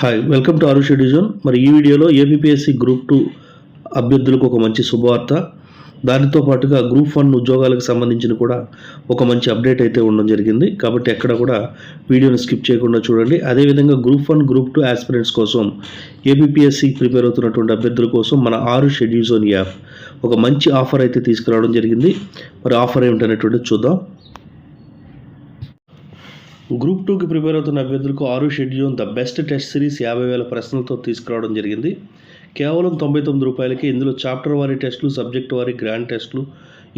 Hi welcome to Arushi division మరి ఈ వీడియోలో ఏపీఎస్సి గ్రూప్ టూ అభ్యర్థులకు ఒక మంచి శుభవార్త. దానితో పాటుగా గ్రూప్ వన్ ఉద్యోగాలకు సంబంధించిన కూడా ఒక మంచి అప్డేట్ అయితే ఉండడం జరిగింది. కాబట్టి ఎక్కడ కూడా వీడియోని స్కిప్ చేయకుండా చూడండి. అదేవిధంగా group one group two aspirants కోసం ఏపీఎస్సి ప్రిపేర్ అవుతున్నటువంటి అభ్యర్థుల కోసం మన ఆరు షెడ్యూల్ జోన్ యాప్ ఒక మంచి ఆఫర్ అయితే తీసుకురావడం జరిగింది. మరి ఆఫర్ ఏమిటనేటువంటిది చూద్దాం. గ్రూప్ టూకి ప్రిపేర్ అవుతున్న అభ్యర్థులకు ఆరు schedule the best test series యాభై వేల ప్రశ్నలతో తీసుకురావడం జరిగింది. కేవలం తొంభై తొమ్మిది రూపాయలకి ఇందులో చాప్టర్ వారి టెస్టులు సబ్జెక్ట్ వారి గ్రాండ్ టెస్టులు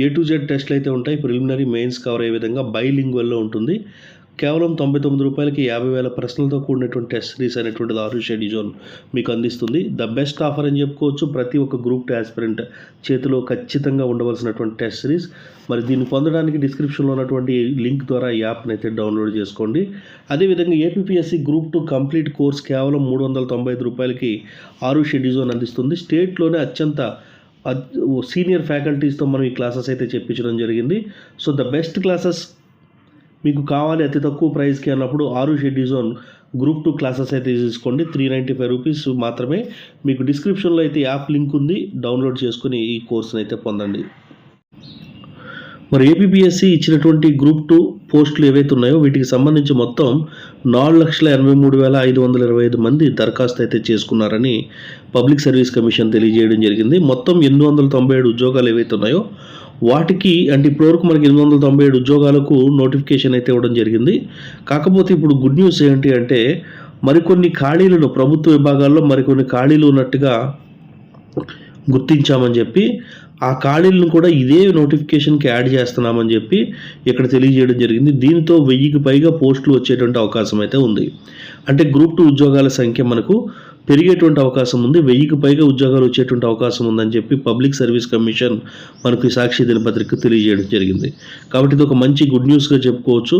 ఏ టు జెడ్ టెస్టులు అయితే ఉంటాయి. ప్రిలిమినరీ మెయిన్స్ కవర్ అయ్యే విధంగా బైలింగ్వల్లో ఉంటుంది. కేవలం తొంభై తొమ్మిది రూపాయలకి యాభై వేల ప్రశ్నలతో కూడినటువంటి టెస్ట్ సిరీస్ అనేటువంటి ఆరు షెడ్యూజోన్ మీకు అందిస్తుంది. ద బెస్ట్ ఆఫర్ అని చెప్పుకోవచ్చు. ప్రతి ఒక్క గ్రూప్ టూ ఆస్పిరెంట్ చేతిలో ఖచ్చితంగా ఉండవలసినటువంటి టెస్ట్ సిరీస్. మరి దీన్ని పొందడానికి డిస్క్రిప్షన్లో ఉన్నటువంటి లింక్ ద్వారా ఈ యాప్ని అయితే డౌన్లోడ్ చేసుకోండి. అదేవిధంగా APSC group two complete course కేవలం మూడు వందల తొంభై ఐదు రూపాయలకి ఆరు షెడ్యూజోన్ అందిస్తుంది. స్టేట్లోనే అత్యంత సీనియర్ ఫ్యాకల్టీస్తో మనం ఈ క్లాసెస్ అయితే చెప్పించడం జరిగింది. సో ద బెస్ట్ క్లాసెస్ మీకు కావాలి అతి తక్కువ ప్రైస్కి అన్నప్పుడు ఆరు షెడ్యూజోన్ గ్రూప్ టూ క్లాసెస్ అయితే తీసుకోండి త్రీ నైంటీ ఫైవ్ రూపీస్ మాత్రమే. మీకు డిస్క్రిప్షన్లో అయితే యాప్ లింక్ ఉంది. డౌన్లోడ్ చేసుకుని ఈ కోర్సును అయితే పొందండి. మరి ఏపీఎస్సి ఇచ్చినటువంటి గ్రూప్ టూ పోస్టులు ఏవైతే ఉన్నాయో వీటికి సంబంధించి మొత్తం నాలుగు లక్షల ఎనభై మూడు వేల ఐదు వందల ఇరవై ఐదు మంది దరఖాస్తు అయితే చేసుకున్నారని పబ్లిక్ సర్వీస్ కమిషన్ తెలియజేయడం జరిగింది. మొత్తం ఎనిమిది వందల తొంభై ఏడు ఉద్యోగాలు ఏవైతే ఉన్నాయో వాటికి అంటే ఇప్పటివరకు మనకి ఎనిమిది వందల తొంభై ఏడు ఉద్యోగాలకు నోటిఫికేషన్ అయితే ఇవ్వడం జరిగింది. కాకపోతే ఇప్పుడు గుడ్ న్యూస్ ఏంటి అంటే మరికొన్ని ఖాళీలను ప్రభుత్వ విభాగాల్లో మరికొన్ని ఖాళీలు ఉన్నట్టుగా గుర్తించామని చెప్పి ఆ ఖాళీలను కూడా ఇదే నోటిఫికేషన్కి యాడ్ చేస్తున్నామని చెప్పి ఇక్కడ తెలియజేయడం జరిగింది. దీంతో వెయ్యికి పైగా పోస్టులు వచ్చేటువంటి అవకాశం అయితే ఉంది. అంటే గ్రూప్ టూ ఉద్యోగాల సంఖ్య మనకు పెరిగేటువంటి అవకాశం ఉంది. వెయ్యికి పైగా ఉద్యోగాలు వచ్చేటువంటి అవకాశం ఉందని చెప్పి పబ్లిక్ సర్వీస్ కమిషన్ మనకు ఈ సాక్షి దినపత్రిక తెలియజేయడం జరిగింది. కాబట్టి ఇది ఒక మంచి గుడ్ న్యూస్గా చెప్పుకోవచ్చు.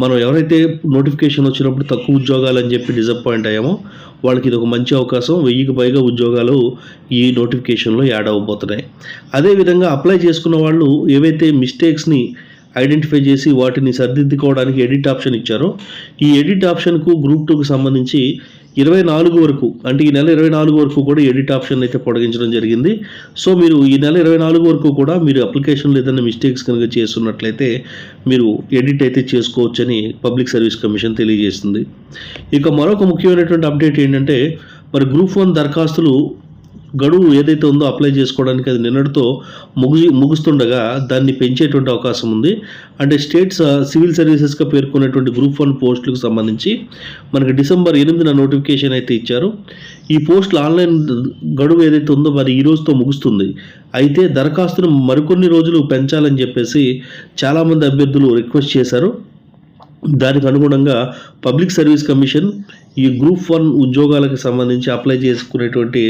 మనం ఎవరైతే నోటిఫికేషన్ వచ్చినప్పుడు తక్కువ ఉద్యోగాలు అని చెప్పి డిసప్పాయింట్ అయ్యామో వాళ్ళకి ఇది ఒక మంచి అవకాశం. వెయ్యికి పైగా ఉద్యోగాలు ఈ నోటిఫికేషన్లో యాడ్ అవ్వబోతున్నాయి. అదేవిధంగా అప్లై చేసుకున్న వాళ్ళు ఏవైతే మిస్టేక్స్ని ఐడెంటిఫై చేసి వాటిని సరిదిద్దుకోవడానికి ఎడిట్ ఆప్షన్ ఇచ్చారో. ఈ ఎడిట్ ఆప్షన్కు గ్రూప్ టూకు సంబంధించి ఇరవై నాలుగు వరకు అంటే ఈ నెల ఇరవై నాలుగు వరకు కూడా ఎడిట్ ఆప్షన్ అయితే పొడిగించడం జరిగింది. సో మీరు ఈ నెల ఇరవై నాలుగు వరకు కూడా మీరు అప్లికేషన్లో ఏదైనా మిస్టేక్స్ కనుక చేస్తున్నట్లయితే మీరు ఎడిట్ అయితే చేసుకోవచ్చని పబ్లిక్ సర్వీస్ కమిషన్ తెలియజేస్తుంది. ఇక మరొక ముఖ్యమైనటువంటి అప్డేట్ ఏంటంటే మరి గ్రూప్ వన్ దరఖాస్తులు గడువు ఏదైతే ఉందో అప్లై చేసుకోవడానికి అది నిన్నటితో ముగి ముగుస్తుండగా దాన్ని పెంచేటువంటి అవకాశం ఉంది. అంటే స్టేట్స్ సివిల్ సర్వీసెస్గా పేర్కొన్నటువంటి గ్రూప్ వన్ పోస్టులకు సంబంధించి మనకి డిసెంబర్ ఎనిమిదిన నోటిఫికేషన్ అయితే ఇచ్చారు. ఈ పోస్టులు ఆన్లైన్ గడువు ఏదైతే ఉందో మరి ఈ రోజుతో ముగుస్తుంది. అయితే దరఖాస్తును మరికొన్ని రోజులు పెంచాలని చెప్పేసి చాలామంది అభ్యర్థులు రిక్వెస్ట్ చేశారు. దానికి అనుగుణంగా పబ్లిక్ సర్వీస్ కమిషన్ ఈ గ్రూప్ వన్ ఉద్యోగాలకు సంబంధించి అప్లై చేసుకునేటువంటి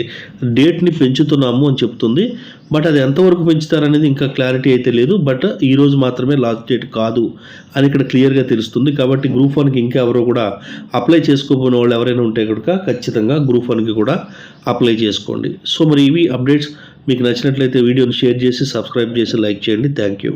డేట్ని పెంచుతున్నాము అని చెప్తుంది. బట్ అది ఎంతవరకు పెంచుతారనేది ఇంకా క్లారిటీ అయితే లేదు. బట్ ఈరోజు మాత్రమే లాస్ట్ డేట్ కాదు అని ఇక్కడ క్లియర్గా తెలుస్తుంది. కాబట్టి గ్రూప్ వన్కి ఇంకా ఎవరో కూడా అప్లై చేసుకోబోయిన వాళ్ళు ఎవరైనా ఉంటే కనుక ఖచ్చితంగా గ్రూప్ వన్కి కూడా అప్లై చేసుకోండి. సో మరి ఇవి అప్డేట్స్. మీకు నచ్చినట్లయితే వీడియోని షేర్ చేసి సబ్స్క్రైబ్ చేసి లైక్ చేయండి. Thank you.